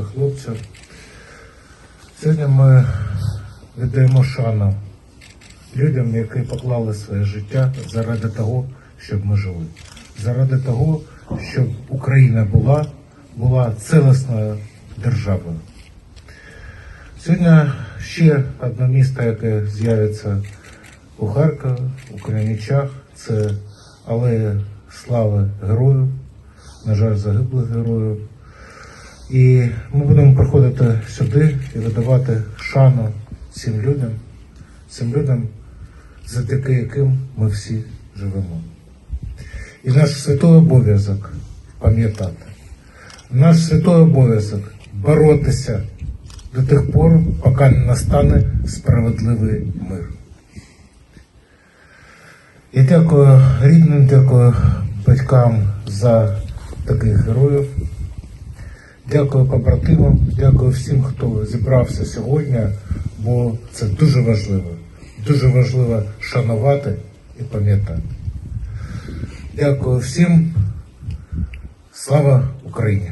хлопців. Сьогодні ми віддаємо шану людям, які поклали своє життя заради того, щоб ми жили. Заради того, щоб Україна була, була цілісною державою. Сьогодні ще одне місто, яке з'явиться у Харкові, у Кременчах, це алея слави героїв, на жаль, загиблих героїв. І ми будемо приходити сюди і видавати шану цим людям, цим людям, завдяки яким ми всі живемо. І наш святий обов'язок пам'ятати, наш святий обов'язок боротися до тих пор, поки не настане справедливий мир. Я дякую рідним, дякую батькам за таких героїв. Дякую побратимам, дякую всім, хто зібрався сьогодні, бо це дуже важливо. Дуже важливо шанувати і пам'ятати. Дякую всім. Слава Україні!